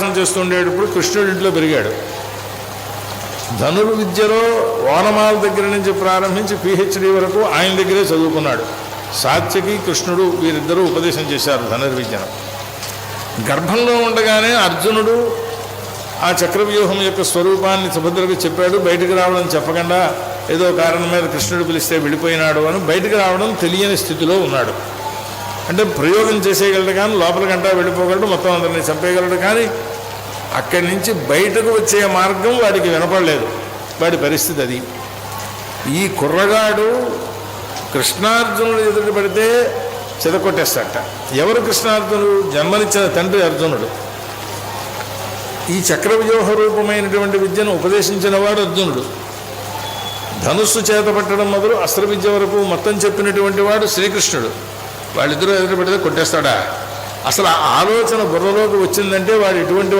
అభ్యాసం చేస్తుండేటప్పుడు కృష్ణుడి ఇంట్లో పెరిగాడు. ధనుర్విద్యలో వానమాల దగ్గర నుంచి ప్రారంభించి పిహెచ్డి వరకు ఆయన దగ్గరే చదువుకున్నాడు. సాత్యకి కృష్ణుడు వీరిద్దరూ ఉపదేశం చేశారు ధనుర్విద్యను. గర్భంలో ఉండగానే అర్జునుడు ఆ చక్రవ్యూహం యొక్క స్వరూపాన్ని సుభద్రకు చెప్పాడు. బయటకు రావడం చెప్పకుండా ఏదో కారణం మీద కృష్ణుడు పిలిస్తే వెళ్ళిపోయినాడు అని బయటకు రావడం తెలియని స్థితిలో ఉన్నాడు. అంటే ప్రయోగం చేసేయగలడు కానీ లోపలికంటా వెళ్ళిపోగలడు మొత్తం అందరినీ చంపేయగలడు కానీ అక్కడి నుంచి బయటకు వచ్చే మార్గం వాడికి వినపడలేదు. వాడి పరిస్థితి అది. ఈ కుర్రగాడు కృష్ణార్జునుడు ఎదుటి పడితే చెదకొట్టేస్తాట ఎవరు కృష్ణార్జునుడు? జన్మనిచ్చిన తండ్రి అర్జునుడు. ఈ చక్రవ్యూహ రూపమైనటువంటి విద్యను ఉపదేశించిన వాడు అర్జునుడు. ధనుస్సు చేత పట్టడం మొదలు అస్త్ర విద్య వరకు మొత్తం చెప్పినటువంటి వాడు శ్రీకృష్ణుడు. వాళ్ళిద్దరూ ఎదురు పెడితే కొట్టేస్తాడా? అసలు ఆలోచన బుర్రలోకి వచ్చిందంటే వాడు ఎటువంటి